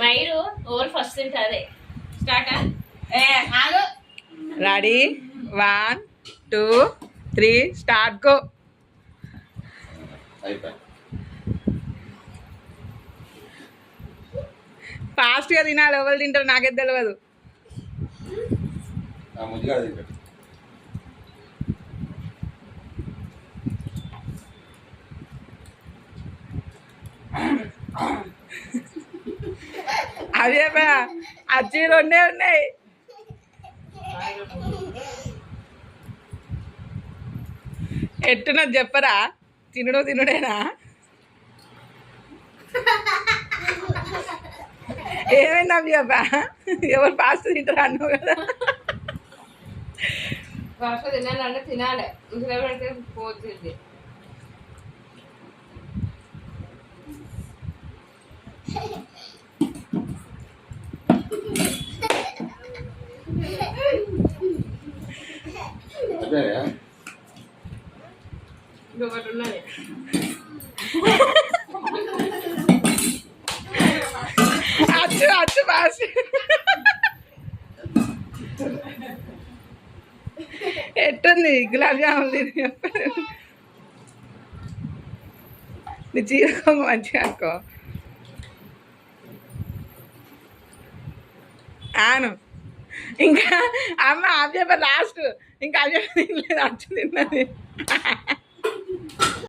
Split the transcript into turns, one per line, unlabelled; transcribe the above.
మైరు over first తింటారే start?
Ready one two three start go ఫాస్ట్గా తినాలి ఎవరు తింటారు నాకైతే తెలియదు
అదే బా తింటాడు
రెండే ఉన్నాయి ఎట్టున్నది చెప్పరా? తినడు తినడేనా? ఏమైంది అవి అబ్బా ఎవరు ఫాస్ట్ తింటారు అన్నావు కదా?
ఫస్ట్ తినాలంటే తినాలి. ఇంట్లో పెడితే పోతుంది.
అయిపోయా
ఇంకొకటి ఉన్నది.
అచ్చు అచ్చు ఫాస్ట్ ఎట్టుంది? గులాబ్ జామున్ నీ చీరకో మంచిగా అనుకో. ఆను. ఇంకా అమ్మ అవి లాస్ట్ ఇంకా అవి తినలేదు అచ్చు తిన్నది.